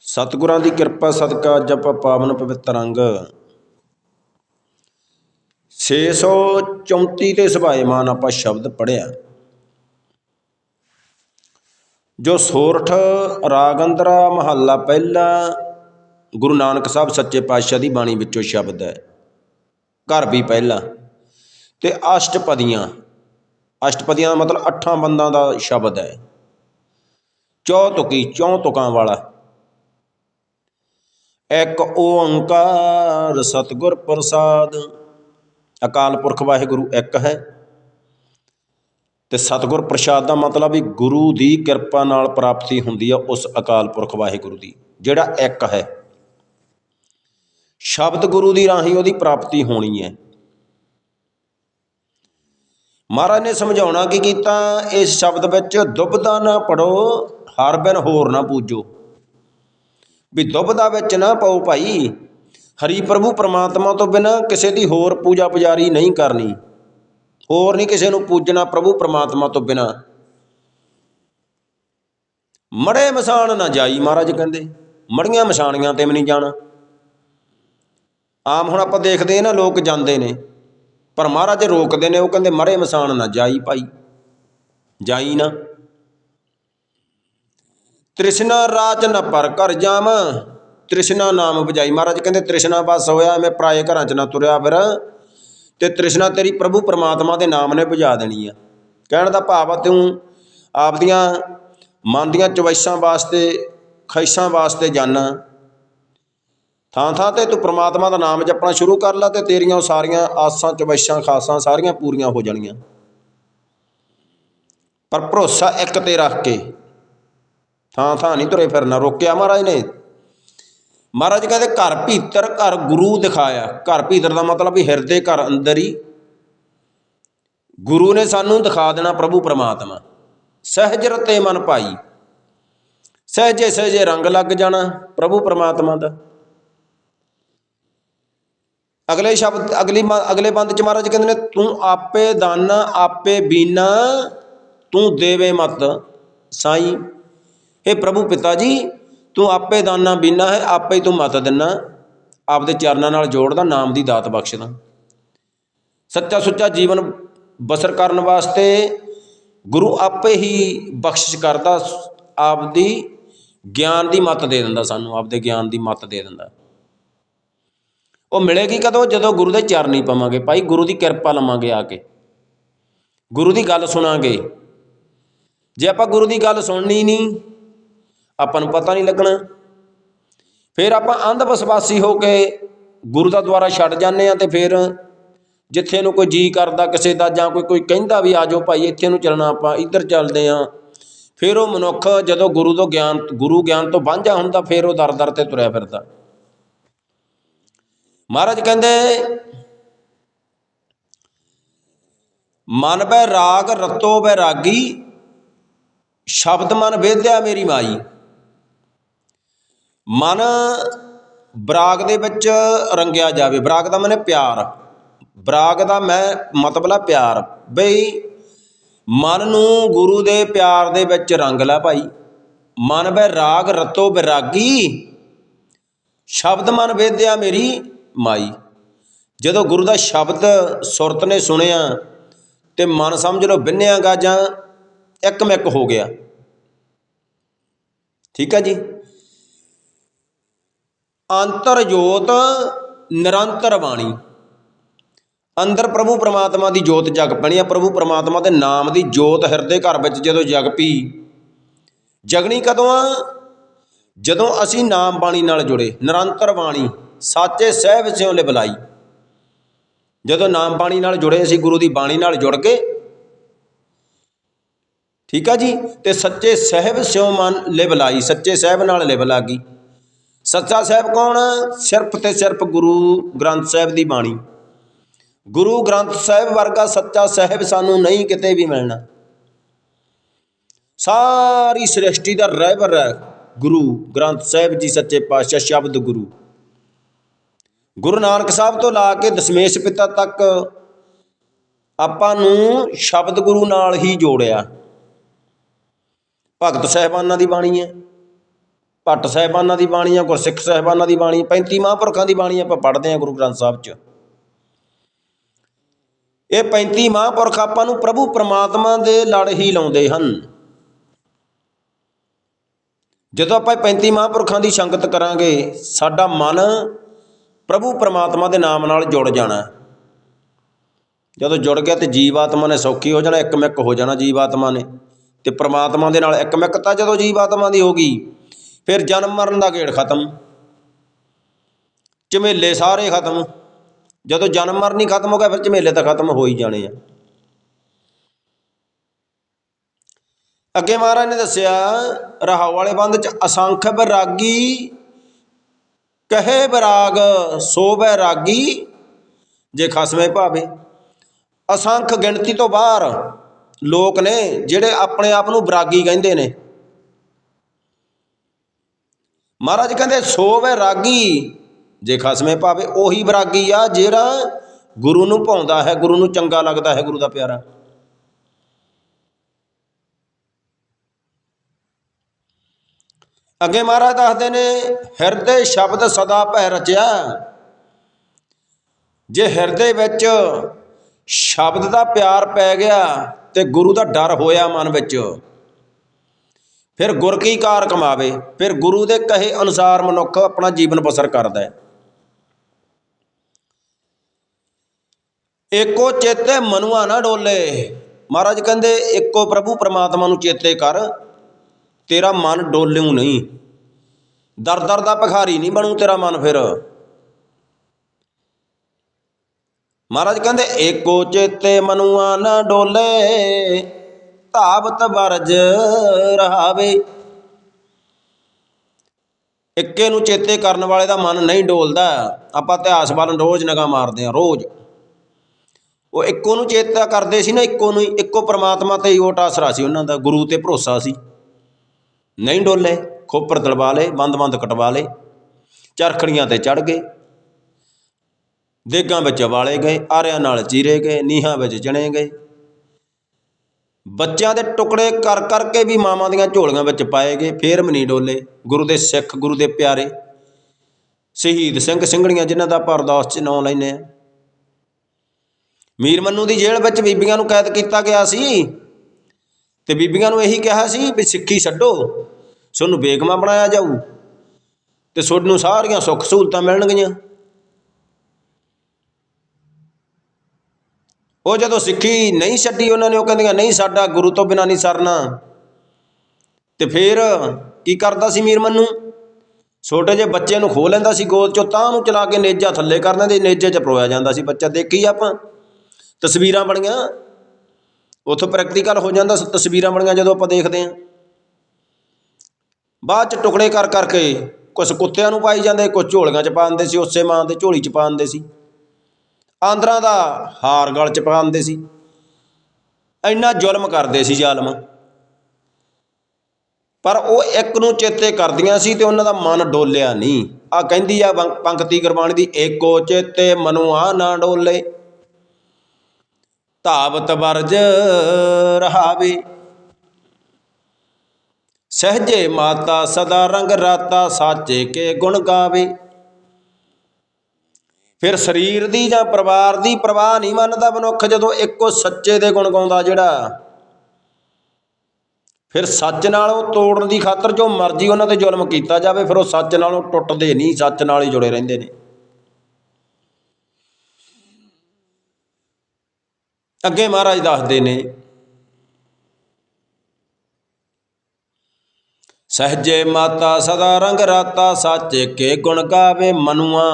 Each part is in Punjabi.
ਸਤਿਗੁਰਾਂ ਦੀ ਕਿਰਪਾ ਸਦਕਾ ਅੱਜ ਆਪਾਂ ਪਾਵਨ ਪਵਿੱਤਰ ਅੰਗ। 634 ਤੇ ਸੁਭਾਏਮਾਨ ਆਪਾਂ ਸ਼ਬਦ ਪੜਿਆ ਜੋ ਸੋਰਠ, ਰਾਗੰਦਰਾ ਮਹੱਲਾ ਪਹਿਲਾ, ਗੁਰੂ ਨਾਨਕ ਸਾਹਿਬ ਸੱਚੇ ਪਾਤਸ਼ਾਹ ਦੀ ਬਾਣੀ ਵਿੱਚੋਂ ਸ਼ਬਦ ਹੈ। ਘਰ ਵੀ ਪਹਿਲਾ। ਤੇ ਅਸ਼ਟਪਦੀਆਂ। ਅਸ਼ਟਪਦੀਆਂ ਦਾ ਮਤਲਬ ਅੱਠਾਂ ਬੰਦਾਂ ਦਾ ਸ਼ਬਦ ਹੈ। ਚੌ ਤੁਕੀ, ਚੌ ਤੁਕਾਂ ਵਾਲਾ। ਇੱਕ ਓੰਕਾਰ ਸਤਿਗੁਰ ਪ੍ਰਸਾਦ। ਅਕਾਲ ਪੁਰਖ ਵਾਹਿਗੁਰੂ ਇੱਕ ਹੈ। ਤੇ ਸਤਿਗੁਰ ਪ੍ਰਸਾਦ ਦਾ ਮਤਲਬ ਵੀ ਗੁਰੂ ਦੀ ਕਿਰਪਾ ਨਾਲ ਪ੍ਰਾਪਤੀ ਹੁੰਦੀ ਹੈ ਉਸ ਅਕਾਲ ਪੁਰਖ ਵਾਹਿਗੁਰੂ ਦੀ, ਜਿਹੜਾ ਇੱਕ ਹੈ। ਸ਼ਬਦ ਗੁਰੂ ਦੀ ਰਾਹੀਂ ਉਹਦੀ ਪ੍ਰਾਪਤੀ ਹੋਣੀ ਹੈ। ਮਹਾਰਾਜ ਨੇ ਸਮਝਾਉਣਾ ਕੀ ਕੀਤਾ, ਇਸ ਸ਼ਬਦ ਵਿੱਚ ਦੁਬਦਾ ਨਾ ਪੜੋ ਹਰ ਬਿਨ ਹੋਰ ਨਾ ਪੂਜੋ। ਵੀ ਦੁਬਦਾ ਵਿੱਚ ਨਾ ਪਾਓ ਭਾਈ। ਹਰੀ ਪ੍ਰਭੂ ਪਰਮਾਤਮਾ ਤੋਂ ਬਿਨਾ ਕਿਸੇ ਦੀ ਹੋਰ ਪੂਜਾ ਪੁਜਾਰੀ ਨਹੀਂ ਕਰਨੀ। ਹੋਰ ਨਹੀਂ ਕਿਸੇ ਨੂੰ ਪੂਜਣਾ ਪ੍ਰਭੂ ਪਰਮਾਤਮਾ ਤੋਂ ਬਿਨਾ। ਮੜੇ ਮਸਾਣ ਨਾ ਜਾਈ ਮਹਾਰਾਜ ਕਹਿੰਦੇ। ਮੜੀਆਂ ਮਸਾਣੀਆਂ ਤੇ ਵੀ ਨਹੀਂ ਜਾਣਾ। ਆਮ ਹੁਣ ਆਪਾਂ ਦੇਖਦੇ ਹਾਂ ਨਾ, ਲੋਕ ਜਾਂਦੇ ਨੇ। ਪਰ ਮਹਾਰਾਜ ਰੋਕਦੇ ਨੇ, ਉਹ ਕਹਿੰਦੇ ਮੜੇ ਮਸਾਣ ਨਾ ਜਾਈ ਭਾਈ। ਜਾਈ ਨਾ। ਤ੍ਰਿਸ਼ਨਾ ਰਾਜ ਨ ਪਰ ਘਰ ਜਾਵਾਂ ਤ੍ਰਿਸ਼ਨਾ ਨਾਮ ਬਜਾਈ ਮਹਾਰਾਜ ਕਹਿੰਦੇ, ਤ੍ਰਿਸ਼ਨਾ ਬਸ ਹੋਇਆ, ਮੈਂ ਪਰਾਏ ਘਰਾਂ ਚ ਨਾ ਤੁਰਿਆ ਫਿਰ। ਤੇ ਤ੍ਰਿਸ਼ਨਾ ਤੇਰੀ ਪ੍ਰਭੂ ਪਰਮਾਤਮਾ ਦੇ ਨਾਮ ਨੇ ਬੁਝਾ ਦੇਣੀ ਆ। ਕਹਿਣ ਦਾ ਭਾਵ ਆ ਤੂੰ ਆਪਦੀਆਂ ਮਨ ਦੀਆਂ ਚੁਆਇਸਾਂ ਵਾਸਤੇ ਖੈਸਾਂ ਵਾਸਤੇ ਜਾਣਾ ਥਾਂ ਥਾਂ ਤੇ ਤੂੰ ਪ੍ਰਮਾਤਮਾ ਦਾ ਨਾਮ ਜਪਣਾ ਸ਼ੁਰੂ ਕਰ ਲੈ ਤੇ ਤੇਰੀਆਂ ਉਹ ਸਾਰੀਆਂ ਆਸਾਂ, ਚਵੈਸ਼ਾਂ, ਖਾਸਾਂ ਸਾਰੀਆਂ ਪੂਰੀਆਂ ਹੋ ਜਾਣੀਆਂ। ਪਰ ਭਰੋਸਾ ਇੱਕ ਤੇ ਰੱਖ ਕੇ ਥਾਂ ਥਾਂ ਨਹੀਂ ਤੁਰੇ ਫਿਰਨਾ, ਰੋਕਿਆ ਮਹਾਰਾਜ ਨੇ। ਮਹਾਰਾਜ ਕਹਿੰਦੇ, ਘਰ ਭੀਤਰ, ਘਰ ਗੁਰੂ ਦਿਖਾਇਆ। ਘਰ ਭੀਤਰ ਦਾ ਮਤਲਬ ਵੀ ਹਿਰਦੇ ਘਰ ਅੰਦਰ ਹੀ। ਗੁਰੂ ਨੇ ਸਾਨੂੰ ਦਿਖਾ ਦੇਣਾ ਪ੍ਰਭੂ ਪ੍ਰਮਾਤਮਾ। ਸਹਿਜ ਰਤੇ ਮਨ ਭਾਈ। ਸਹਿਜੇ ਸਹਿਜੇ ਰੰਗ ਲੱਗ ਜਾਣਾ ਪ੍ਰਭੂ ਪ੍ਰਮਾਤਮਾ ਦਾ। ਅਗਲੇ ਸ਼ਬਦ, ਅਗਲੀ ਅਗਲੇ ਬੰਦ ਚ ਮਹਾਰਾਜ ਕਹਿੰਦੇ ਨੇ, ਤੂੰ ਆਪੇ ਦਾਨਾ, ਆਪੇ ਬੀਨਾ, ਤੂੰ ਦੇਵੇ ਮਤ, ਸਾਈ ਇਹ ਪ੍ਰਭੂ ਪਿਤਾ ਜੀ, ਤੂੰ ਆਪੇ ਦਾਨਾ ਬੀਨਾ ਹੈ, ਆਪੇ ਹੀ ਤੂੰ ਮਤ ਦਿੰਨਾ। ਆਪਦੇ ਚਰਨਾਂ ਨਾਲ ਜੋੜਦਾ, ਨਾਮ ਦੀ ਦਾਤ ਬਖਸ਼ਦਾ। ਸੱਚਾ ਸੁੱਚਾ ਜੀਵਨ ਬਸਰ ਕਰਨ ਵਾਸਤੇ ਗੁਰੂ ਆਪੇ ਹੀ ਬਖਸ਼ਿਸ਼ ਕਰਦਾ, ਆਪਦੀ ਗਿਆਨ ਦੀ ਮਤ ਦੇ ਦਿੰਦਾ ਸਾਨੂੰ, ਆਪਦੇ ਗਿਆਨ ਦੀ ਮਤ ਦੇ ਦਿੰਦਾ। ਉਹ ਮਿਲੇਗੀ ਕਦੋਂ? ਜਦੋਂ ਗੁਰੂ ਦੇ ਚਰਨੀ ਪਾਵਾਂਗੇ। ਭਾਈ, ਗੁਰੂ ਦੀ ਕਿਰਪਾ ਲਵਾਂਗੇ ਆ ਕੇ। ਗੁਰੂ ਦੀ ਗੱਲ ਸੁਣਾਂਗੇ। ਜੇ ਆਪਾਂ ਗੁਰੂ ਦੀ ਗੱਲ ਸੁਣਨੀ ਨਹੀਂ ਆਪਾਂ ਨੂੰ ਪਤਾ ਨਹੀਂ ਲੱਗਣਾ। ਫਿਰ ਆਪਾਂ ਅੰਧ ਵਿਸ਼ਵਾਸੀ ਹੋ ਕੇ ਗੁਰੂ ਦਾ ਦੁਆਰਾ ਛੱਡ ਜਾਂਦੇ ਆ ਤੇ ਫਿਰ ਜਿੱਥੇ ਨੂੰ ਕੋਈ ਜੀ ਕਰਦਾ, ਕਿਸੇ ਦਾ ਜਾਂ ਕੋਈ ਕੋਈ ਕਹਿੰਦਾ ਵੀ ਆਜੋ ਭਾਈ, ਇੱਥੇ ਨੂੰ ਚੱਲਣਾ ਆਪਾਂ, ਇੱਧਰ ਚੱਲਦੇ ਆ ਫਿਰ ਉਹ ਮਨੁੱਖ ਜਦੋਂ ਗੁਰੂ ਤੋਂ ਗਿਆਨ, ਗੁਰੂ ਗਿਆਨ ਤੋਂ ਵਾਂਝਾ ਹੁੰਦਾ, ਫਿਰ ਉਹ ਦਰ ਦਰ ਤੇ ਤੁਰਿਆ ਫਿਰਦਾ। ਮਹਾਰਾਜ ਕਹਿੰਦੇ, ਮਨ ਬੈ ਰਾਗ, ਰਤੋ ਬੈ ਰਾਗੀ, ਸ਼ਬਦ ਮਨ ਵੇਦਿਆ ਮੇਰੀ ਮਾਈ। ਮਨ ਬਰਾਗ ਦੇ ਵਿੱਚ ਰੰਗਿਆ ਜਾਵੇ। ਬਰਾਗ ਦਾ ਮਨ ਪਿਆਰ। ਬਰਾਗ ਦਾ ਮੈਂ ਮਤਲਬ ਆ ਪਿਆਰ। ਬਈ ਮਨ ਨੂੰ ਗੁਰੂ ਦੇ ਪਿਆਰ ਦੇ ਵਿੱਚ ਰੰਗ ਲੈ ਭਾਈ। ਮਨ ਬੈ ਰਾਗ, ਰਤੋ ਬਿਰਾਗੀ। ਸ਼ਬਦ ਮਨ ਵੇਦਿਆ ਮੇਰੀ ਮਾਈ। ਜਦੋਂ ਗੁਰੂ ਦਾ ਸ਼ਬਦ ਸੁਰਤ ਨੇ ਸੁਣਿਆ ਤੇ ਮਨ ਸਮਝ ਲਓ ਬਿੰਨਿਆਗਾ ਜਾਂ ਇੱਕਮਿਕ ਹੋ ਗਿਆ। ਠੀਕ ਹੈ ਜੀ? ਅੰਤਰ ਜੋਤ ਨਿਰੰਤਰ ਬਾਣੀ। ਅੰਦਰ ਪ੍ਰਭੂ ਪਰਮਾਤਮਾ ਦੀ ਜੋਤ ਜਗ ਪੈਣੀ ਆ, ਪ੍ਰਭੂ ਪਰਮਾਤਮਾ ਦੇ ਨਾਮ ਦੀ ਜੋਤ ਹਿਰਦੇ ਘਰ ਵਿੱਚ ਜਦੋਂ ਜਗ ਪਈ, ਜਗਣੀ ਕਦੋਂ ਆ? ਜਦੋਂ ਅਸੀਂ ਨਾਮ ਬਾਣੀ ਨਾਲ ਜੁੜੇ, ਨਿਰੰਤਰ ਬਾਣੀ, ਸਾਚੇ ਸਹਿਬ ਸਿਉ ਲਿਬਲਾਈ ਜਦੋਂ ਨਾਮ ਬਾਣੀ ਨਾਲ ਜੁੜੇ, ਅਸੀਂ ਗੁਰੂ ਦੀ ਬਾਣੀ ਨਾਲ ਜੁੜ ਕੇ, ਠੀਕ ਆ ਜੀ? ਤੇ ਸੱਚੇ ਸਹਿਬ ਸਿਉ ਮਨ ਲਿਬਲਾਈ ਸੱਚੇ ਸਹਿਬ ਨਾਲ ਲਿਬ ਲੱਗੀ ਸੱਚਾ ਸਾਹਿਬ ਕੌਣ? ਸਿਰਫ ਤੇ ਸਿਰਫ ਗੁਰੂ ਗ੍ਰੰਥ ਸਾਹਿਬ ਦੀ ਬਾਣੀ। ਗੁਰੂ ਗ੍ਰੰਥ ਸਾਹਿਬ ਵਰਗਾ ਸੱਚਾ ਸਾਹਿਬ ਸਾਨੂੰ ਨਹੀਂ ਕਿਤੇ ਵੀ ਮਿਲਣਾ। ਸਾਰੀ ਸ੍ਰਿਸ਼ਟੀ ਦਾ ਰਹਿਬਰ ਹੈ ਗੁਰੂ ਗ੍ਰੰਥ ਸਾਹਿਬ ਜੀ ਸੱਚੇ ਪਾਤਸ਼ਾਹ ਸ਼ਬਦ ਗੁਰੂ। ਗੁਰੂ ਨਾਨਕ ਸਾਹਿਬ ਤੋਂ ਲਾ ਕੇ ਦਸ਼ਮੇਸ਼ ਪਿਤਾ ਤੱਕ ਆਪਾਂ ਨੂੰ ਸ਼ਬਦ ਗੁਰੂ ਨਾਲ ਹੀ ਜੋੜਿਆ। ਭਗਤ ਸਾਹਿਬਾਨਾਂ ਦੀ ਬਾਣੀ ਹੈ। ਭੱਟ ਸਾਹਿਬਾਨਾਂ ਦੀ ਬਾਣੀ ਆ, ਗੁਰਸਿੱਖ ਸਾਹਿਬਾਨਾਂ ਦੀ ਬਾਣੀ 35 ਮਹਾਂਪੁਰਖਾਂ ਦੀ ਬਾਣੀ ਆਪਾਂ ਪੜ੍ਹਦੇ ਹਾਂ ਗੁਰੂ ਗ੍ਰੰਥ ਸਾਹਿਬ 'ਚ। ਇਹ 35 ਮਹਾਂਪੁਰਖ ਆਪਾਂ ਨੂੰ ਪ੍ਰਭੂ ਪ੍ਰਮਾਤਮਾ ਦੇ ਲੜ ਹੀ ਲਾਉਂਦੇ ਹਨ। ਜਦੋਂ ਆਪਾਂ ਇਹ 35 ਮਹਾਂਪੁਰਖਾਂ ਦੀ ਸੰਗਤ ਕਰਾਂਗੇ, ਸਾਡਾ ਮਨ ਪ੍ਰਭੂ ਪ੍ਰਮਾਤਮਾ ਦੇ ਨਾਮ ਨਾਲ ਜੁੜ ਜਾਣਾ। ਜਦੋਂ ਜੁੜ ਗਿਆ ਤੇ ਜੀਵਾਤਮਾ ਨੇ ਸੌਖੀ ਹੋ ਜਾਣਾ ਇੱਕਮਿਕ ਹੋ ਜਾਣਾ ਜੀਵਾਤਮਾ ਨੇ। ਤੇ ਪ੍ਰਮਾਤਮਾ ਦੇ ਨਾਲ ਇੱਕਮਿਕਤਾ ਜਦੋਂ ਜੀਵਾਤਮਾ ਦੀ ਹੋ ਗਈ ਫਿਰ ਜਨਮ ਮਰਨ ਦਾ ਗੇੜ ਖਤਮ। ਝਮੇਲੇ ਸਾਰੇ ਖਤਮ। ਜਦੋਂ ਜਨਮ ਮਰਨ ਹੀ ਖਤਮ ਹੋ ਗਿਆ, ਫਿਰ ਝਮੇਲੇ ਤਾਂ ਖਤਮ ਹੋ ਹੀ ਜਾਣੇ ਆ। ਅੱਗੇ ਮਹਾਰਾਜ ਨੇ ਦੱਸਿਆ, ਰਹਾਉ ਵਾਲੇ ਬੰਦ ਚ ਅਸੰਖ ਬਰਾਗੀ, ਕਹੇ ਬਰਾਗ, ਸੋ ਬੈਰਾਗੀ ਜੇ ਖਸਮੇ ਭਾਵੇ। ਅਸੰਖ ਗਿਣਤੀ ਤੋਂ ਬਾਹਰ ਲੋਕ ਨੇ, ਜਿਹੜੇ ਆਪਣੇ ਆਪ ਨੂੰ ਬਰਾਗੀ ਕਹਿੰਦੇ ਨੇ। ਮਹਾਰਾਜ ਕਹਿੰਦੇ ਸੋ ਬੈਰਾਗੀ ਜੇ ਖਸਮੇ ਭਾਵੇ ਉਹੀ ਬਰਾਗੀ ਆ ਜਿਹੜਾ ਗੁਰੂ ਨੂੰ ਭਾਉਂਦਾ ਹੈ, ਗੁਰੂ ਨੂੰ ਚੰਗਾ ਲੱਗਦਾ ਹੈ, ਗੁਰੂ ਦਾ ਪਿਆਰਾ। ਅੱਗੇ ਮਹਾਰਾਜ ਦੱਸਦੇ ਨੇ, ਹਿਰਦੇ ਸ਼ਬਦ ਸਦਾ ਭੈ ਰਚਿਆ। ਜੇ ਹਿਰਦੇ ਵਿੱਚ ਸ਼ਬਦ ਦਾ ਪਿਆਰ ਪੈ ਗਿਆ ਤੇ ਗੁਰੂ ਦਾ ਡਰ ਹੋਇਆ ਮਨ ਵਿੱਚ। ਫਿਰ ਗੁਰ ਕੀ ਕਾਰ ਕਮਾਵੇ? ਫਿਰ ਗੁਰੂ ਦੇ ਕਹੇ ਅਨੁਸਾਰ ਮਨੁੱਖ ਆਪਣਾ ਜੀਵਨ ਬਸਰ ਕਰਦਾ ਹੈ। ਏਕੋ ਚੇਤੇ ਮਨੁਆ ਨਾ ਡੋਲੇ। ਮਹਾਰਾਜ ਕਹਿੰਦੇ, ਇੱਕੋ ਪ੍ਰਭੂ ਪ੍ਰਮਾਤਮਾ ਨੂੰ ਚੇਤੇ ਕਰ। ਤੇਰਾ ਮਨ ਡੋਲਿਉ ਨਹੀਂ। ਦਰ ਦਰ ਦਾ ਭਿਖਾਰੀ ਨਹੀਂ ਬਣੂ ਤੇਰਾ ਮਨ ਫਿਰ। ਮਹਾਰਾਜ ਕਹਿੰਦੇ ਏਕੋ ਚੇਤੇ ਮਨੁਆ ਨਾ ਡੋਲੇ। ਧਾਵਤ ਬਰਜ ਰਹਾਵੇ। ਇੱਕੇ ਨੂੰ ਚੇਤੇ ਕਰਨ ਵਾਲੇ ਦਾ ਮਨ ਨਹੀਂ ਡੋਲਦਾ। ਆਪਾਂ ਇਤਿਹਾਸ ਵੱਲ ਰੋਜ਼ ਨਿਗਾਹ ਮਾਰਦੇ ਆ ਰੋਜ਼। ਉਹ ਇੱਕੋ ਨੂੰ ਚੇਤਾ ਕਰਦੇ ਸੀ ਨਾ, ਇੱਕੋ ਨੂੰ ਇੱਕੋ ਪ੍ਰਮਾਤਮਾ ਤੇ ਹੀ ਓਟ ਆਸਰਾ ਸੀ, ਉਹਨਾਂ ਦਾ ਗੁਰੂ ਤੇ ਭਰੋਸਾ ਸੀ। ਨਹੀਂ ਡੋਲੇ, ਖੋਪਰ ਤਲਵਾ ਲਏ, ਬੰਦ ਬੰਦ ਕਟਵਾ ਲਏ, ਚਰਖੜੀਆਂ ਤੇ ਚੜ ਗਏ। ਦੇਗਾਂ ਵਿੱਚ ਵਾਲੇ ਗਏ, ਆਰਿਆਂ ਨਾਲ ਚੀਰੇ ਗਏ, ਨੀਹਾਂ ਵਿੱਚ ਚਣੇ ਗਏ। ਬੱਚਿਆਂ ਦੇ ਟੁਕੜੇ ਕਰ ਕਰਕੇ ਵੀ ਮਾਵਾਂ ਦੀਆਂ ਝੋਲੀਆਂ ਵਿੱਚ ਪਾਏ ਗਏ, ਫੇਰ ਮਨੀ ਡੋਲੇ, ਗੁਰੂ ਦੇ ਸਿੱਖ, ਗੁਰੂ ਦੇ ਪਿਆਰੇ, ਸ਼ਹੀਦ ਸਿੰਘ ਸਿੰਘਣੀਆਂ ਜਿਨ੍ਹਾਂ ਦਾ ਆਪਾਂ ਅਰਦਾਸ 'ਚ ਨਾਂ ਲੈਨੇ ਆ ਮੀਰ ਮੰਨੂ ਦੀ ਜੇਲ੍ਹ ਵਿੱਚ ਬੀਬੀਆਂ ਨੂੰ ਕੈਦ ਕੀਤਾ ਗਿਆ ਸੀ ਤੇ ਬੀਬੀਆਂ ਨੂੰ ਇਹੀ ਕਿਹਾ ਸੀ ਵੀ ਸਿੱਖੀ ਛੱਡੋ ਤੁਹਾਨੂੰ ਬੇਗਮਾ ਬਣਾਇਆ ਜਾਊ ਤੇ ਤੁਹਾਨੂੰ ਸਾਰੀਆਂ ਸੁੱਖ ਸਹੂਲਤਾਂ ਮਿਲਣਗੀਆਂ। ਉਹ ਜਦੋਂ ਸਿੱਖੀ ਨਹੀਂ ਛੱਡੀ ਉਹਨਾਂ ਨੇ, ਉਹ ਕਹਿੰਦੀਆਂ, ਨਹੀਂ, ਸਾਡਾ ਗੁਰੂ ਤੋਂ ਬਿਨਾ ਨਹੀਂ ਸਰਨਾ। ਤੇ ਫਿਰ ਕੀ ਕਰਦਾ ਸੀ ਮੀਰ ਮੰਨੂ? ਛੋਟੇ ਜਿਹੇ ਬੱਚੇ ਨੂੰ ਖੋ ਲੈਂਦਾ ਸੀ ਗੋਦ ਚੋਂ, ਤਾਂ ਨੂੰ ਚਲਾ ਕੇ ਨੇਜਾ ਥੱਲੇ ਕਰ ਦਿੰਦੇ, ਨੇਜੇ 'ਚ ਪਰੋਇਆ ਜਾਂਦਾ ਸੀ ਬੱਚਾ। ਦੇਖੀ ਆਪਾਂ, ਤਸਵੀਰਾਂ ਬਣੀਆਂ, ਉੱਥੋਂ ਪ੍ਰੈਕਟੀਕਲ ਹੋ ਜਾਂਦਾ ਤਸਵੀਰਾਂ ਬਣੀਆਂ ਜਦੋਂ ਆਪਾਂ ਦੇਖਦੇ ਹਾਂ। ਬਾਅਦ ਚ ਟੁਕੜੇ ਕਰ ਕਰਕੇ ਕੁਝ ਕੁੱਤਿਆਂ ਨੂੰ ਪਾਈ ਜਾਂਦੇ ਕੁਝ ਝੋਲੀਆਂ ਚ ਪਾ ਦਿੰਦੇ ਸੀ, ਉਸੇ ਮਾਂ ਦੇ ਝੋਲੀ ਚ ਪਾ ਦਿੰਦੇ ਸੀ। ਆਂਦਰਾਂ ਦਾ ਹਾਰ ਗਲ ਚ ਪਾਉਂਦੇ ਸੀ। ਇੰਨਾ ਜ਼ੁਲਮ ਕਰਦੇ ਸੀ ਜ਼ਾਲਮ। ਪਰ ਉਹ ਇੱਕ ਨੂੰ ਚੇਤੇ ਕਰਦੀਆਂ ਸੀ ਤੇ ਉਹਨਾਂ ਦਾ ਮਨ ਡੋਲਿਆ ਨਹੀਂ। ਆ ਕਹਿੰਦੀ ਆ ਪੰਕਤੀ ਗੁਰਬਾਣੀ ਦੀ, ਏਕੋ ਚੇਤੇ ਮਨੁਆ ਨਾ ਡੋਲੇ। ਧਾਵਤ ਵਰਜ ਰਹਾਵੇ। ਸਹਜੇ ਮਾਤਾ ਸਦਾ ਰੰਗ ਰਾਤਾ ਸਾਚੇ ਕੇ ਗੁਣ ਗਾਵੇ। ਫਿਰ ਸਰੀਰ ਦੀ ਜਾਂ ਪਰਿਵਾਰ ਦੀ ਪ੍ਰਵਾਹ ਨਹੀਂ ਮੰਨਦਾ ਮਨੁੱਖ ਜਦੋਂ ਇੱਕੋ ਸੱਚੇ ਦੇ ਗੁਣ ਗਾਉਂਦਾ ਜਿਹੜਾ। ਫਿਰ ਸੱਚ ਨਾਲੋਂ ਤੋੜਨ ਦੀ ਖਾਤਰ ਜੋ ਮਰਜ਼ੀ ਉਹਨਾਂ ਤੇ ਜ਼ੁਲਮ ਕੀਤਾ ਜਾਵੇ, ਫਿਰ ਉਹ ਸੱਚ ਨਾਲੋਂ ਟੁੱਟਦੇ ਨਹੀਂ, ਸੱਚ ਨਾਲ ਹੀ ਜੁੜੇ ਰਹਿੰਦੇ ਨੇ। ਅੱਗੇ ਮਹਾਰਾਜ ਦੱਸਦੇ ਨੇ, ਸਹਜੇ ਮਾਤਾ ਸਦਾ ਰੰਗ ਰਾਤਾ, ਸੱਚ ਕੇ ਗੁਣ ਗਾਵੇ ਮਨੁਆ।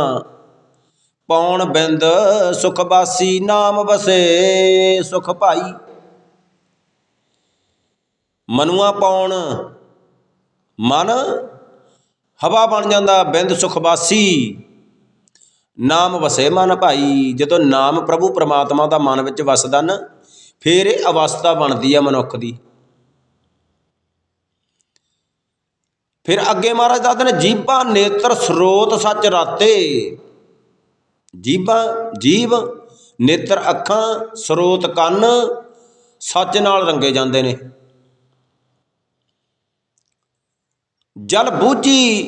ਪੌਣ ਬਿੰਦ ਸੁਖ ਬਾਸੀ ਨਾਮ ਵਸੇ, ਸੁਖ ਭਾਈ। ਮਨੁਆ ਪੌਣ, ਮਨ ਹਵਾ ਬਣ ਜਾਂਦਾ, ਬਿੰਦ ਸੁਖ ਬਾਸੀ, ਨਾਮ ਵਸੇ ਮਨ ਭਾਈ। ਜਦੋਂ ਨਾਮ ਪ੍ਰਭੂ ਪ੍ਰਮਾਤਮਾ ਦਾ ਮਨ ਵਿੱਚ ਵਸਦਾ ਨਾ, ਫਿਰ ਇਹ ਅਵਸਥਾ ਬਣਦੀ ਆ ਮਨੁੱਖ ਦੀ। ਫਿਰ ਅੱਗੇ ਮਹਾਰਾਜ ਦੱਸਦੇ ਨੇ, ਜੀਭਾ ਨੇਤਰ ਸਰੋਤ ਸੱਚ ਰਾਤੇ। ਜੀਬਾਂ, ਜੀਵ, ਨੇਤਰ, ਅੱਖਾਂ, ਸਰੋਤ, ਕੰਨ ਸੱਚ ਨਾਲ ਰੰਗੇ ਜਾਂਦੇ ਨੇ। ਜਲ ਬੂਝੀ,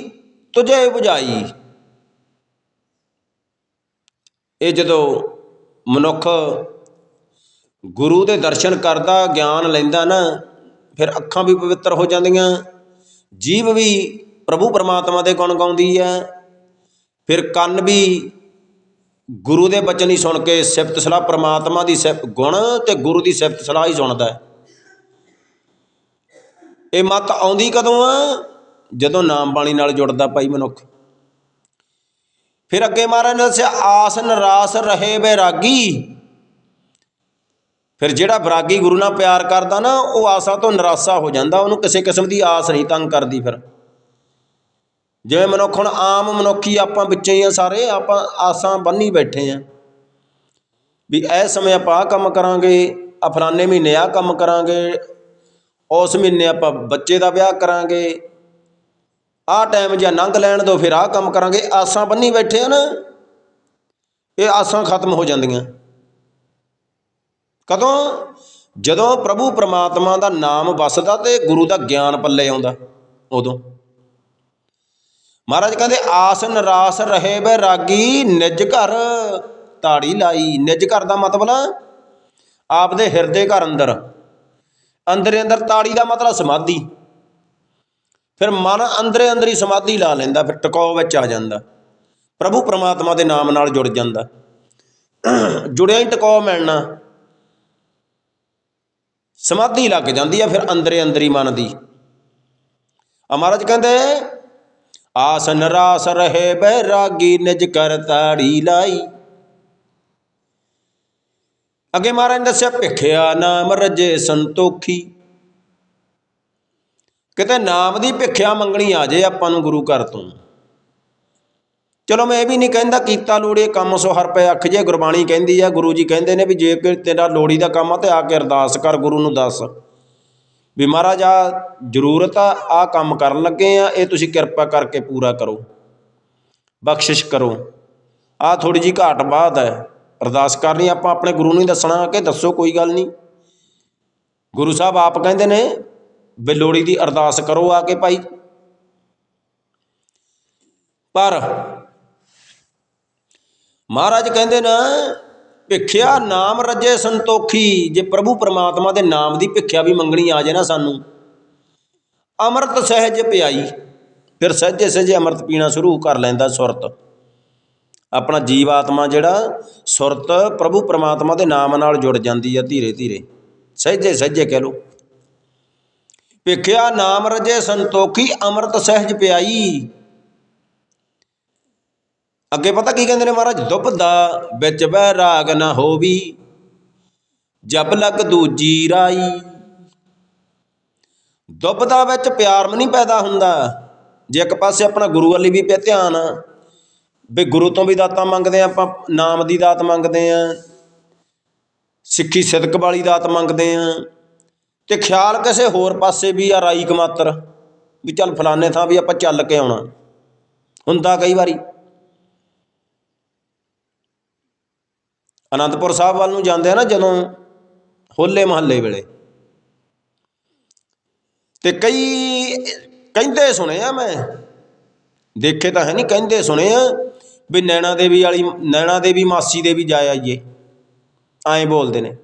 ਤੁਝੇ 부ਝਾਈ ਇਹ ਜਦੋਂ ਮਨੁੱਖ ਗੁਰੂ ਦੇ ਦਰਸ਼ਨ ਕਰਦਾ, ਗਿਆਨ ਲੈਂਦਾ ਨਾ, ਫਿਰ ਅੱਖਾਂ ਵੀ ਪਵਿੱਤਰ ਹੋ ਜਾਂਦੀਆਂ ਜੀਭ ਵੀ ਪ੍ਰਭੂ ਪਰਮਾਤਮਾ ਦੇ ਗੁਣ ਗਾਉਂਦੀ ਹੈ, ਫਿਰ ਕੰਨ ਵੀ ਗੁਰੂ ਦੇ ਬਚਨ ਹੀ ਸੁਣ ਕੇ ਸਿਫਤ ਸਲਾਹ, ਪ੍ਰਮਾਤਮਾ ਦੀ ਸਿਫਤ ਗੁਣ ਤੇ ਗੁਰੂ ਦੀ ਸਿਫਤ ਸਲਾਹ ਹੀ ਸੁਣਦਾ ਹੈ। ਇਹ ਮਤ ਆਉਂਦੀ ਕਦੋਂ ਆ? ਜਦੋਂ ਨਾਮ ਬਾਣੀ ਨਾਲ ਜੁੜਦਾ ਭਾਈ ਮਨੁੱਖ। ਫਿਰ ਅੱਗੇ ਮਹਾਰਾਜ ਨੇ ਦੱਸਿਆ, ਆਸ ਨਰਾਸ ਰਹੇ ਬੈਰਾਗੀ। ਫਿਰ ਜਿਹੜਾ ਬਰਾਗੀ ਗੁਰੂ ਨਾਲ ਪਿਆਰ ਕਰਦਾ ਨਾ, ਉਹ ਆਸਾ ਤੋਂ ਨਿਰਾਸਾ ਹੋ ਜਾਂਦਾ, ਉਹਨੂੰ ਕਿਸੇ ਕਿਸਮ ਦੀ ਆਸ ਨਹੀਂ ਤੰਗ ਕਰਦੀ ਫਿਰ। ਜਿਵੇਂ ਮਨੁੱਖ ਹੁਣ ਆਮ ਮਨੁੱਖੀ ਆਪਾਂ ਵਿੱਚੇ ਹੀ ਆ ਸਾਰੇ, ਆਪਾਂ ਆਸਾਂ ਬੰਨੀ ਬੈਠੇ ਆ। ਵੀ ਇਹ ਸਮੇਂ ਆਪਾਂ ਆਹ ਕੰਮ ਕਰਾਂਗੇ ਆ ਫਲਾਣੇ ਮਹੀਨੇ ਆਹ ਕੰਮ ਕਰਾਂਗੇ, ਉਸ ਮਹੀਨੇ ਆਪਾਂ ਬੱਚੇ ਦਾ ਵਿਆਹ ਕਰਾਂਗੇ, ਆਹ ਟਾਈਮ ਜਾਂ ਲੰਘ ਲੈਣ ਦੋ, ਫਿਰ ਆਹ ਕੰਮ ਕਰਾਂਗੇ, ਆਸਾਂ ਬੰਨੀ ਬੈਠੇ ਆ ਨਾ, ਇਹ ਆਸਾਂ ਖਤਮ ਹੋ ਜਾਂਦੀਆਂ। ਕਦੋਂ? ਜਦੋਂ ਪ੍ਰਭੂ ਪ੍ਰਮਾਤਮਾ ਦਾ ਨਾਮ ਵਸਦਾ ਤੇ ਗੁਰੂ ਦਾ ਗਿਆਨ ਪੱਲੇ ਆਉਂਦਾ, ਉਦੋਂ। ਮਹਾਰਾਜ ਕਹਿੰਦੇ, ਆਸ ਨਰਾਸ ਰਹੇ ਬੈਰਾਗੀ ਨਿਜ ਘਰ ਤਾੜੀ ਲਾਈ। ਨਿਜ ਘਰ ਦਾ ਮਤਲਬ ਆਪਦੇ ਹਿਰਦੇ ਘਰ ਅੰਦਰ। ਅੰਦਰੇ ਅੰਦਰ ਤਾੜੀ ਦਾ ਮਤਲਬ ਸਮਾਧੀ। ਫਿਰ ਮਨ ਅੰਦਰੇ ਅੰਦਰ ਹੀ ਸਮਾਧੀ ਲਾ ਲੈਂਦਾ, ਫਿਰ ਟਿਕਾਉ ਵਿੱਚ ਆ ਜਾਂਦਾ। ਪ੍ਰਭੂ ਪ੍ਰਮਾਤਮਾ ਦੇ ਨਾਮ ਨਾਲ ਜੁੜ ਜਾਂਦਾ। ਜੁੜਿਆ ਹੀ ਟਿਕਾਉ ਮਿਲਣਾ। ਸਮਾਧੀ ਲੱਗ ਜਾਂਦੀ ਆ ਫਿਰ ਅੰਦਰੇ ਅੰਦਰ ਹੀ ਮਨ ਦੀ। ਮਹਾਰਾਜ ਕਹਿੰਦੇ ਆਸ ਨਰਾਸ ਰਹੇ ਬੈਰਾਗੀ ਨਿਜ ਕਰ ਤਾੜੀ ਲਾਈ। ਅੱਗੇ ਮਹਾਰਾਜ ਨੇ ਦੱਸਿਆ, ਭਿਖਿਆ ਨਾਮ ਰਜੇ ਸੰਤੋਖੀ। ਕਿਤੇ ਨਾਮ ਦੀ ਭਿਖਿਆ ਮੰਗਣੀ ਆ ਜੇ ਆਪਾਂ ਨੂੰ ਗੁਰੂ ਘਰ ਤੋਂ। ਚਲੋ ਮੈਂ ਇਹ ਵੀ ਨਹੀਂ ਕਹਿੰਦਾ ਕੀਤਾ ਲੋੜੇ ਕੰਮ, ਸੋ ਹਰ ਪਏ ਅੱਖ ਜੇ ਗੁਰਬਾਣੀ ਕਹਿੰਦੀ ਆ, ਗੁਰੂ ਜੀ ਕਹਿੰਦੇ ਨੇ ਵੀ ਜੇ ਤੇਰਾ ਲੋੜੀ ਦਾ ਕੰਮ ਆ ਤੇ ਆ ਕੇ ਅਰਦਾਸ ਕਰ, ਗੁਰੂ ਨੂੰ ਦੱਸ। ਵੀ ਮਹਾਰਾਜ ਆਹ ਜ਼ਰੂਰਤ ਆ ਆ ਕੰਮ ਕਰਨ ਲੱਗੇ ਆ, ਇਹ ਤੁਸੀਂ ਕਿਰਪਾ ਕਰਕੇ ਪੂਰਾ ਕਰੋ, ਬਖਸ਼ਿਸ਼ ਕਰੋ। ਆਹ ਥੋੜੀ ਜੀ ਘਾਟ ਬਾਤ ਹੈ, ਅਰਦਾਸ ਕਰਨੀ ਆਪਾਂ ਆਪਣੇ ਗੁਰੂ ਨੂੰ ਹੀ ਦੱਸਣਾ ਕਿ ਦੱਸੋ ਕੋਈ ਗੱਲ ਨਹੀਂ। ਗੁਰੂ ਸਾਹਿਬ ਆਪ ਕਹਿੰਦੇ ਨੇ ਵੀ ਲੋੜੀ ਦੀ ਅਰਦਾਸ ਕਰੋ ਆ ਕੇ ਭਾਈ। ਪਰ ਮਹਾਰਾਜ ਕਹਿੰਦੇ ਨਾ ਭਿਖਿਆ ਨਾਮ ਰਜੇ ਸੰਤੋਖੀ, ਜੇ ਪ੍ਰਭੂ ਪਰਮਾਤਮਾ ਦੇ ਨਾਮ ਦੀ ਭਿਖਿਆ ਵੀ ਮੰਗਣੀ ਆ ਜੇ ਨਾ ਸਾਨੂੰ। ਅੰਮ੍ਰਿਤ ਸਹਿਜ ਪਿਆਈ, ਫਿਰ ਸਹਿਜੇ ਸਹਿਜੇ ਅੰਮ੍ਰਿਤ ਪੀਣਾ ਸ਼ੁਰੂ ਕਰ ਲੈਂਦਾ ਸੁਰਤ। ਆਪਣਾ ਜੀਵ ਆਤਮਾ ਜਿਹੜਾ, ਸੁਰਤ ਪ੍ਰਭੂ ਪਰਮਾਤਮਾ ਦੇ ਨਾਮ ਨਾਲ ਜੁੜ ਜਾਂਦੀ ਆ ਧੀਰੇ ਧੀਰੇ। ਸਹਿਜੇ ਸਹਿਜੇ ਕਹਿ ਲੋ ਭਿਖਿਆ ਨਾਮ ਰਜੇ ਸੰਤੋਖੀ, ਅੰਮ੍ਰਿਤ ਸਹਿਜ ਪਿਆਈ ਅੱਗੇ ਪਤਾ ਕੀ ਕਹਿੰਦੇ ਨੇ ਮਹਾਰਾਜ? ਦੁਬਦਾ ਵਿੱਚ ਬਹਿ ਰਾਗ ਨਾ ਹੋਵੀ ਜਬ ਲਗ ਦੂਜੀ ਰਾਈ। ਦੁਬਦਾ ਵਿੱਚ ਪਿਆਰ ਨਹੀਂ ਪੈਦਾ ਹੁੰਦਾ। ਜੇ ਇੱਕ ਪਾਸੇ ਆਪਣਾ ਗੁਰੂ ਵਾਲੀ ਵੀ ਪਿਆ ਧਿਆਨ, ਵੀ ਗੁਰੂ ਤੋਂ ਵੀ ਦਾਤਾਂ ਮੰਗਦੇ ਆ, ਆਪਾਂ ਨਾਮ ਦੀ ਦਾਤ ਮੰਗਦੇ ਆ, ਸਿੱਖੀ ਸਿਦਕ ਵਾਲੀ ਦਾਤ ਮੰਗਦੇ ਆ, ਤੇ ਖਿਆਲ ਕਿਸੇ ਹੋਰ ਪਾਸੇ ਵੀ ਆ ਰਾਈ ਕਮਾਤਰ ਵੀ ਚੱਲ ਫਲਾਣੇ ਥਾਂ ਵੀ ਆਪਾਂ ਚੱਲ ਕੇ ਆਉਣਾ। ਹੁੰਦਾ ਕਈ ਵਾਰੀ। ਅਨੰਦਪੁਰ ਸਾਹਿਬ ਵੱਲ ਨੂੰ ਜਾਂਦੇ ਆ ਨਾ ਜਦੋਂ ਹੋਲੇ ਮਹੱਲੇ ਵੇਲੇ। ਤੇ ਕਈ ਕਹਿੰਦੇ ਸੁਣੇ ਆ ਮੈਂ, ਦੇਖੇ ਤਾਂ ਹੈ ਨਹੀਂ ਕਹਿੰਦੇ ਸੁਣੇ ਆ ਵੀ ਨੈਣਾ ਦੇਵੀ ਵਾਲੀ, ਨੈਣਾ ਦੇਵੀ ਮਾਸੀ ਦੇ ਵੀ ਜਾ ਆਈਏ। ਐਂ ਬੋਲਦੇ ਨੇ।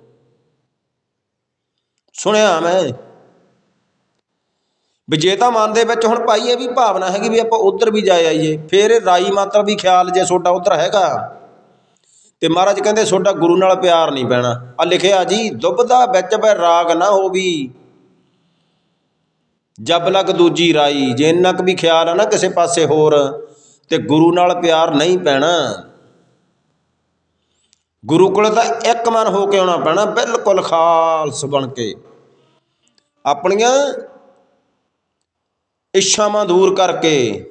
ਸੁਣਿਆ ਮੈਂ? ਵੀ ਜੇ ਤਾਂ ਮਨ ਦੇ ਵਿੱਚ ਹੁਣ ਭਾਈ ਇਹ ਵੀ ਭਾਵਨਾ ਹੈਗੀ ਵੀ ਆਪਾਂ ਉਧਰ ਵੀ ਜਾ ਆਈਏ, ਫੇਰ ਇਹ ਰਾਈ ਮਾਤਰ ਵੀ ਖਿਆਲ ਜੇ ਤੁਹਾਡਾ ਉਧਰ ਹੈਗਾ। ਤੇ ਮਹਾਰਾਜ ਕਹਿੰਦੇ ਤੁਹਾਡਾ ਗੁਰੂ ਨਾਲ ਪਿਆਰ ਨਹੀਂ ਪੈਣਾ। ਆ ਲਿਖਿਆ ਜੀ ਦੁਬਦਾ ਵਿੱਚ ਬੈ ਰਾਗ ਨਾ ਹੋਵੀ। ਜਬ ਲਗ ਦੂਜੀ ਰਾਈ, ਜੇ ਇੰਨਾ ਕੁ ਵੀ ਖਿਆਲ ਆ ਨਾ ਕਿਸੇ ਪਾਸੇ ਹੋਰ, ਤੇ ਗੁਰੂ ਨਾਲ ਪਿਆਰ ਨਹੀਂ ਪੈਣਾ। ਗੁਰੂ ਕੋਲ ਤਾਂ ਇੱਕ ਮਨ ਹੋ ਕੇ ਆਉਣਾ ਪੈਣਾ, ਬਿਲਕੁਲ ਖਾਲਸ ਬਣ ਕੇ। ਆਪਣੀਆਂ ਇੱਛਾਵਾਂ ਦੂਰ ਕਰਕੇ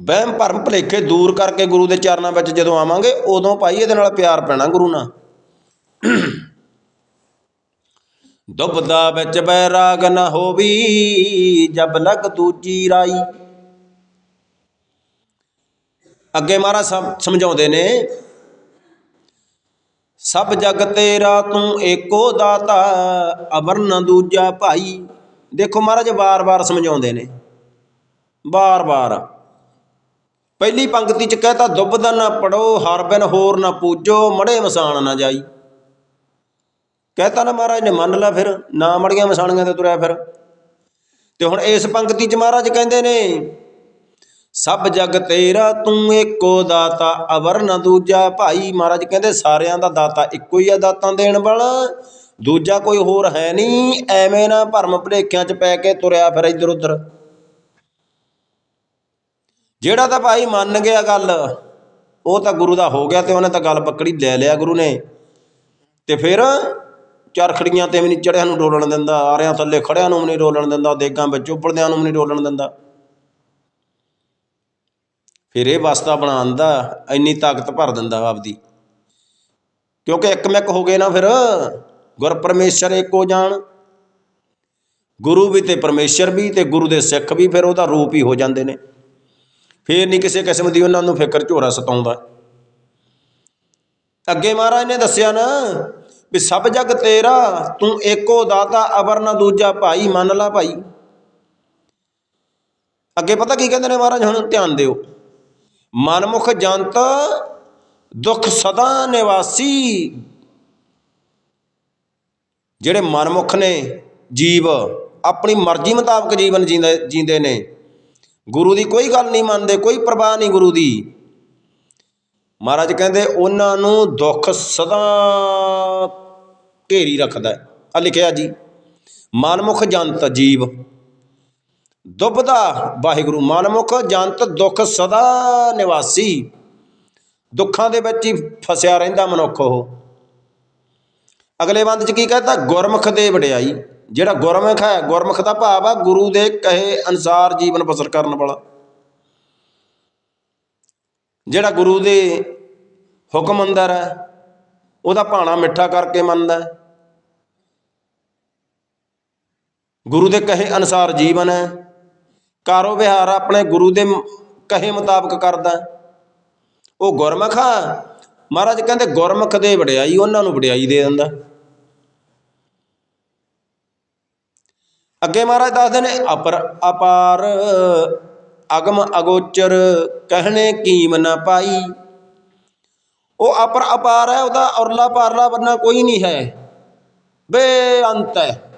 ਵਹਿਮ ਭਰਮ ਭੁਲੇਖੇ ਦੂਰ ਕਰਕੇ ਗੁਰੂ ਦੇ ਚਰਨਾਂ ਵਿੱਚ ਜਦੋਂ ਆਵਾਂਗੇ, ਉਦੋਂ ਭਾਈ ਇਹਦੇ ਨਾਲ ਪਿਆਰ ਪੈਣਾ ਗੁਰੂ ਨਾਲ। ਦੁਬਦਾ ਵਿੱਚ ਬੈਰਾਗ ਨਾ ਹੋਵੀ, ਜਬ ਲਗ ਦੂਜੀ ਰਾਈ। ਅੱਗੇ ਮਹਾਰਾਜ ਸਮ- ਸਮਝਾਉਂਦੇ ਨੇ, ਸਭ ਜਗ ਤੇਰਾ ਤੂੰ ਏਕੋ ਦਾਤਾ ਅਵਰ ਨ ਦੂਜਾ ਭਾਈ। ਦੇਖੋ ਮਹਾਰਾਜ ਵਾਰ-ਵਾਰ ਸਮਝਾਉਂਦੇ ਨੇ, ਵਾਰ-ਵਾਰ। ਪਹਿਲੀ ਪੰਕਤੀ ਚ ਕਹਤਾ ਦੁਬਦਾ ਨਾ ਪੜੋ, ਹਰ ਬਿਨ ਹੋਰ ਨਾ ਪੂਜੋ, ਮੜੇ ਮਸਾਣ ਨਾ ਜਾਈ। ਕਹਤਾ ਨਾ ਮਹਾਰਾਜ ਨੇ, ਮੰਨ ਲਾ ਫਿਰ, ਨਾ ਮੜੀਆਂ ਮਸਾਣੀਆਂ ਤੇ ਤੁਰਿਆ ਫਿਰ। ਤੇ ਹੁਣ ਇਸ ਪੰਕਤੀ ਚ ਮਹਾਰਾਜ ਕਹਿੰਦੇ ਨੇ, ਸਭ ਜਗ ਤੇਰਾ, ਤੂੰ ਏਕੋ ਦਾਤਾ, ਅਵਰ ਨਾ ਦੂਜਾ ਭਾਈ। ਮਹਾਰਾਜ ਕਹਿੰਦੇ, ਸਾਰਿਆਂ ਦਾ ਦਾਤਾ ਇੱਕੋ ਹੀ ਆ ਦਾਤਾਂ ਦੇਣ ਵਾਲਾ। ਦੂਜਾ ਕੋਈ ਹੋਰ ਹੈ ਨਹੀਂ, ਐਵੇਂ ਨਾ ਭਰਮ ਭੁਲੇਖਿਆਂ ਚ ਪੈ ਕੇ ਤੁਰਿਆ ਫਿਰ ਇੱਧਰ ਉੱਧਰ ਜਿਹੜਾ ਤਾਂ ਭਾਈ ਮੰਨ ਗਿਆ ਗੱਲ, ਉਹ ਤਾਂ ਗੁਰੂ ਦਾ ਹੋ ਗਿਆ ਤੇ ਉਹਨੇ ਤਾਂ ਗੱਲ ਪਕੜੀ ਲੈ ਲਿਆ ਗੁਰੂ ਨੇ। ਤੇ ਫਿਰ ਚਰਖੜੀਆਂ ਤੇ ਵੀ ਨਹੀਂ ਚੜਿਆਂ ਨੂੰ ਡੋਲਣ ਦਿੰਦਾ, ਆਰਿਆਂ ਥੱਲੇ ਖੜਿਆਂ ਨੂੰ ਵੀ ਨਹੀਂ ਡੋਲਣ ਦਿੰਦਾ, ਦੇਗਾਂ ਵਿੱਚ ਉਬਲਦਿਆਂ ਨੂੰ ਵੀ ਨਹੀਂ ਡੋਲਣ ਦਿੰਦਾ। ਫਿਰ ਇਹ ਵਸਤਾ ਬਣਾਉਣ ਦਾ ਇੰਨੀ ਤਾਕਤ ਭਰ ਦਿੰਦਾ ਆਪਦੀ। ਕਿਉਂਕਿ ਇੱਕ ਮਿੱਕ ਹੋ ਗਏ ਨਾ ਫਿਰ, ਗੁਰ ਪਰਮੇਸ਼ਰ ਏਕੋ ਜਾਣ। ਗੁਰੂ ਵੀ ਤੇ ਪਰਮੇਸ਼ਰ ਵੀ ਤੇ ਗੁਰੂ ਦੇ ਸਿੱਖ ਵੀ ਫਿਰ ਉਹਦਾ ਰੂਪ ਹੀ ਹੋ ਜਾਂਦੇ ਨੇ। ਫੇਰ ਨਹੀਂ ਕਿਸੇ ਕਿਸਮ ਦੀ ਉਹਨਾਂ ਨੂੰ ਫਿਕਰ ਝੋਰਾ ਸਤਾਉਂਦਾ। ਅੱਗੇ ਮਹਾਰਾਜ ਨੇ ਦੱਸਿਆ ਨਾ ਵੀ ਸਭ ਜਗ ਤੇਰਾ, ਤੂੰ ਏਕੋ ਦਾਤਾ, ਅਵਰ ਨਾ ਦੂਜਾ ਭਾਈ, ਮੰਨ ਲਾ ਭਾਈ। ਅੱਗੇ ਪਤਾ ਕੀ ਕਹਿੰਦੇ ਨੇ ਮਹਾਰਾਜ, ਹੁਣ ਧਿਆਨ ਦਿਓ। ਮਨਮੁਖ ਜੰਤ, ਦੁੱਖ ਸਦਾ ਨਿਵਾਸੀ। ਜਿਹੜੇ ਮਨਮੁਖ ਨੇ, ਜੀਵ, ਆਪਣੀ ਮਰਜ਼ੀ ਮੁਤਾਬਕ ਜੀਵਨ ਜੀਂਦੇ ਜੀਂਦੇ ਨੇ। ਗੁਰੂ ਦੀ ਕੋਈ ਗੱਲ ਨਹੀਂ ਮੰਨਦੇ, ਕੋਈ ਪਰਵਾਹ ਨਹੀਂ ਗੁਰੂ ਦੀ। ਮਹਾਰਾਜ ਕਹਿੰਦੇ, ਉਹਨਾਂ ਨੂੰ ਦੁੱਖ ਸਦਾ ਘੇਰੀ ਰੱਖਦਾ ਆ ਲਿਖਿਆ ਜੀ, ਮਨਮੁਖ ਜੰਤ ਜੀਵ ਦੁਬਦਾ ਵਾਹਿਗੁਰੂ, ਮਨਮੁਖ ਜੰਤ ਦੁੱਖ ਸਦਾ ਨਿਵਾਸੀ। ਦੁੱਖਾਂ ਦੇ ਵਿੱਚ ਹੀ ਫਸਿਆ ਰਹਿੰਦਾ ਮਨੁੱਖ ਉਹ। ਅਗਲੇ ਬੰਦ ਚ ਕੀ ਕਹਿੰਦਾ ਗੁਰਮੁਖ ਦੇ ਵਡਿਆਈ। ਜਿਹੜਾ ਗੁਰਮੁਖ ਹੈ, ਗੁਰਮੁਖ ਦਾ ਭਾਵ ਆ, ਗੁਰੂ ਦੇ ਕਹੇ ਅਨਸਾਰ ਜੀਵਨ ਬਸਰ ਕਰਨ ਵਾਲਾ। ਜਿਹੜਾ ਗੁਰੂ ਦੇ ਹੁਕਮ ਅੰਦਰ ਹੈ, ਉਹਦਾ ਭਾਣਾ ਮਿੱਠਾ ਕਰਕੇ ਮੰਨਦਾ ਹੈ। ਗੁਰੂ ਦੇ ਕਹੇ ਅਨਸਾਰ ਜੀਵਨ ਹੈ ਕਾਰੋ ਵਿਹਾਰ ਆਪਣੇ ਗੁਰੂ ਦੇ ਕਹੇ ਮੁਤਾਬਕ ਕਰਦਾ ਉਹ ਗੁਰਮੁਖ ਆ, ਮਹਾਰਾਜ ਕਹਿੰਦੇ ਗੁਰਮੁਖ ਦੇ ਵਡਿਆਈ ਉਹਨਾਂ ਨੂੰ ਵਡਿਆਈ ਦੇ ਦਿੰਦਾ ਅੱਗੇ ਮਹਾਰਾਜ ਦੱਸਦੇ ਨੇ, ਅਪਰ ਅਪਾਰ, ਅਗਮ ਅਗੋਚਰ, ਕਹਿਣੇ ਕੀਮ ਨਾ ਪਾਈ। ਉਹ ਅਪਰ ਅਪਾਰ ਹੈ, ਉਹਦਾ ਔਰਲਾ ਪਾਰਲਾ ਬੰਨਾ ਕੋਈ ਨਹੀਂ ਹੈ। ਬੇਅੰਤ ਹੈ।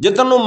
ਜਿੱਦਨ ਨੂੰ